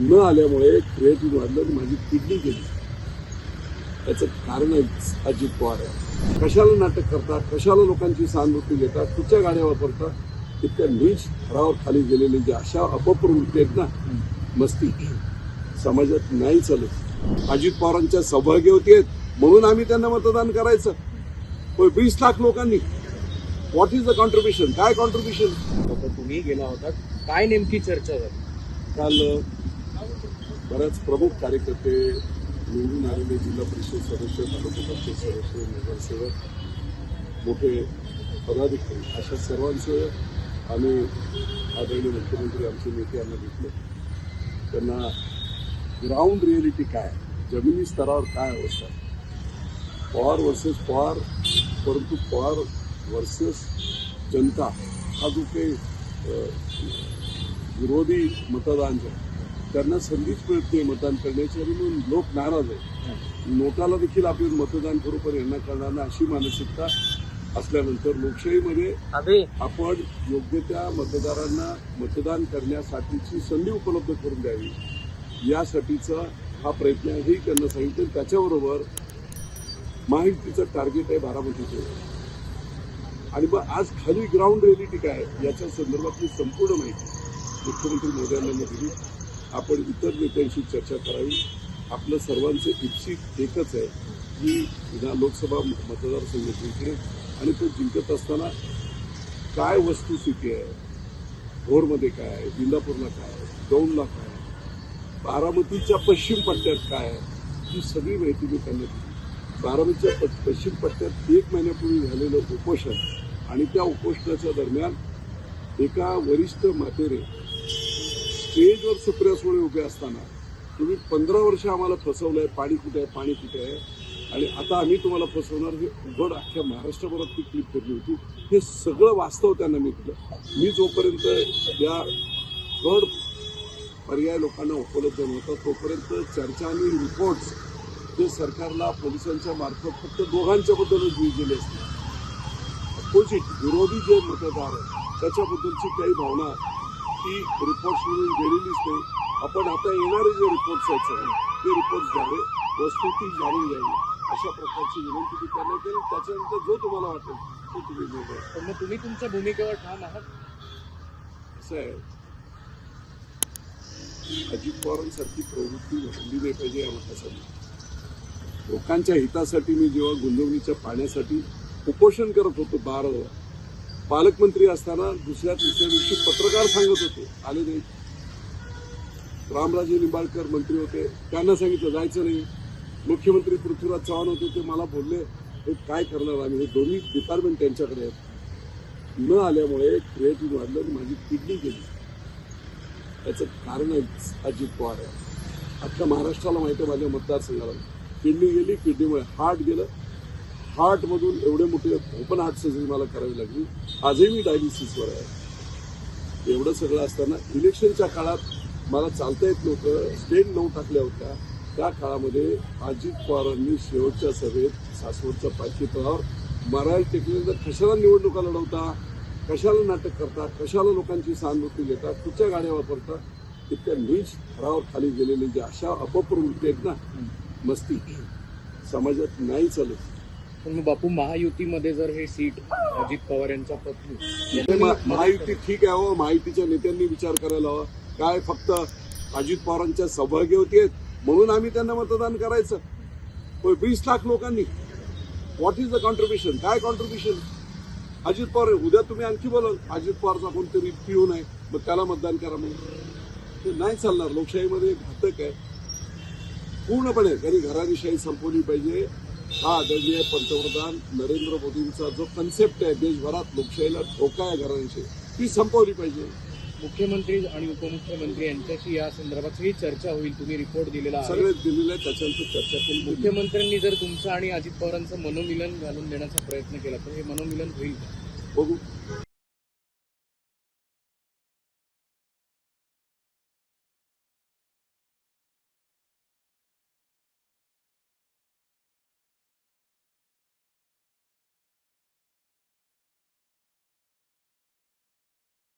न आल्यामुळे क्रिएटिव्ह वाढलं माझी किडनी गेली. त्याचं कारण अजित पवार. आहे कशाला नाटक करता कशाला लोकांची सहानुभूती घेता कुठच्या गाड्या वापरता इतक्या नीच थरावर खाली गेलेले जे अशा अपप्रवृत्ती आहेत ना मस्ती. समाजात नाही चालत. अजित पवारांच्या सौभाग्यवती आहेत म्हणून आम्ही त्यांना मतदान करायचं. होय वीस लाख लोकांनी. व्हॉट इज द कॉन्ट्रीब्युशन काय कॉन्ट्रीब्युशन होतं तुम्ही गेला होता काय नेमकी चर्चा झाली? काल बऱ्याच प्रमुख कार्यकर्ते निवडून आलेले जिल्हा परिषद सदस्य तालुका परिषद सदस्य नगरसेवक मोठे पदाधिकारी अशा सर्वांचं आम्ही आदरणीय मुख्यमंत्री आमचे नेते यांना भेटलो. त्यांना ग्राउंड रिअलिटी काय? जमिनी स्तरावर काय अवस्था पॉवर पवार वर्सेस पवार परंतु पवार वर्सेस जनता हा जो काही विरोधी मतदान जो आहे, त्यांना संधीच मिळत नाही मतदान करण्याची आणि म्हणून लोक नाराज आहेत. नोटाला देखील आपण मतदान करू यांना करणार नाही अशी मानसिकता असल्यानंतर लोकशाहीमध्ये आपण योग्य त्या मतदारांना मतदान करण्यासाठीची संधी उपलब्ध करून द्यावी. यासाठीचा हा प्रयत्न हेही त्यांना सांगितलं. त्याच्याबरोबर माहितीचं टार्गेट आहे बारामतीचं. आणि मग आज खाली ग्राउंड रिअलिटी काय आहे? याच्या संदर्भातली संपूर्ण माहिती मुख्यमंत्री मोदयांना मी दिली. आपण इतर नेत्यांशी चर्चा करावी. आपलं सर्वांचं इप्सित एकच आहे की ह्या लोकसभा मतदारसंघ जिंकणे आणि तो जिंकत असताना काय वस्तुस्थिती आहे? भोरमध्ये काय आहे? इंदापूरला काय आहे? दौंडला काय आहे? बारामतीच्या पश्चिम पट्ट्यात काय आहे? ही सगळी माहिती मी त्यांना दिली. बारामतीच्या पश्चिम पट्ट्यात एक महिन्यापूर्वी झालेलं उपोषण आणि त्या उपोषणाच्या दरम्यान एका वरिष्ठ मातेरे स्टेजवर सुप्रिया सुळे उभे असताना तुम्ही पंधरा वर्ष आम्हाला फसवलंय पाणी कुठे आहे पाणी कुठे आहे? आणि आता आम्ही तुम्हाला फसवणार हे उघड अख्ख्या महाराष्ट्रभरात ती क्लिप केली होती. हे सगळं वास्तव त्यांना मी दिलं मी जोपर्यंत या थर्ड पर्याय लोकांना उपलब्ध नव्हता तोपर्यंत चर्चा आणि रिपोर्ट्स जे सरकारला पोलिसांच्या मार्फत फक्त दोघांच्या बद्दलच दिली गेले असते. अपोजिट विरोधी जे मतदार आहेत त्याच्याबद्दलची काही भावना ती रिपोर्ट्स म्हणून गेलेलीच नाही. आपण आता येणारे जे रिपोर्ट्स आहेत सगळे, ते रिपोर्ट्स द्यावे वस्तुस्थिती जाणून घ्यावी अशा प्रकारची विनंती मी त्यांना केली. त्याच्यानंतर जो तुम्हाला वाटेल तो तुम्ही घ्या. पण मग तुम्ही तुमच्या भूमिकेवर ठाम आहात? असं आहे. अजित पवारांसारखी प्रवृत्ती घडली नाही पाहिजे या मतासाठी. लोकांच्या हितासाठी मी जेव्हा गुंतवणुकीच्या पाण्यासाठी उपोषण करत होतो बारा पालकमंत्री असताना दुसऱ्या तिसऱ्या दिवशी पत्रकार सांगत होते आले नाही रामराजे निंबाळकर मंत्री होते त्यांना सांगितलं जायचं नाही. मुख्यमंत्री पृथ्वीराज चव्हाण होते ते मला बोलले हे काय करणार आम्ही? हे दोन्ही डिपार्टमेंट त्यांच्याकडे आहेत. न आल्यामुळे क्रिएटिव्ह वाढलं आणि माझी किडनी गेली. त्याचं कारण अजित पवार. आहे अख्ख्या महाराष्ट्राला माहिती आहे माझ्या मतदारसंघाला. किडनी गेली किडनीमुळे हार्ट गेलं हार्टमधून एवढे मोठे ओपन हार्ट सर्जरी मला करावी लागली. आजही मी डायलिसिसवर आहे. एवढं सगळं असताना इलेक्शनच्या काळात मला चालता येत नव्हतं. स्टेट नऊ टाकल्या होत्या. त्या काळामध्ये अजित पवारांनी शेवटच्या सभेत सासवडच्या पालखी तळावर मरायला टेकल्यानंतर कशाला निवडणुका लढवता? कशाला नाटक करता? कशाला लोकांची सहानुभूती घेता? कुठच्या गाड्या वापरता? इतक्या नीच थरावर खाली गेलेले जे अशा अपप्रवृत्ती आहेत ना मस्ती. समाजात नाही चालत. पण मग बापू महायुतीमध्ये जर हे सीट अजित पवार यांच्या पत्नी महायुती ठीक आहे हो महायुतीच्या नेत्यांनी विचार करायला हवा. काय फक्त अजित पवारांच्या सहभागी आहेत? म्हणून आम्ही त्यांना मतदान करायचं. होय वीस लाख लोकांनी. व्हॉट इज द कॉन्ट्रीब्युशन काय कॉन्ट्रीब्युशन अजित पवार उद्या तुम्ही आणखी बोलाल. अजित पवारचा कोणतरी पिऊन आहे मग त्याला मतदान करा म्हणून ते नाही चालणार. लोकशाहीमध्ये घातक आहे. पूर्णपणे घरी घराविषयी संपवली पाहिजे. हा आदरणीय पंतप्रधान नरेंद्र मोदींचा जो कन्सेप्ट आहे देशभरात लोकशाहीला धोका आहे घराणीशाही ती संपवली पाहिजे मुख्यमंत्री आणि उपमुख्यमंत्री यांच्याशी या संदर्भात ही चर्चा होईल तुम्ही रिपोर्ट दिलेला आहे सगळेच दिलेलं आहे त्याच्यानंतर चर्चा बघू. मुख्यमंत्र्यांनी जर तुमचं आणि अजित पवारांचं मनोमिलन घालून देण्याचा प्रयत्न केला तर हे मनोमिलन होईल का? बघू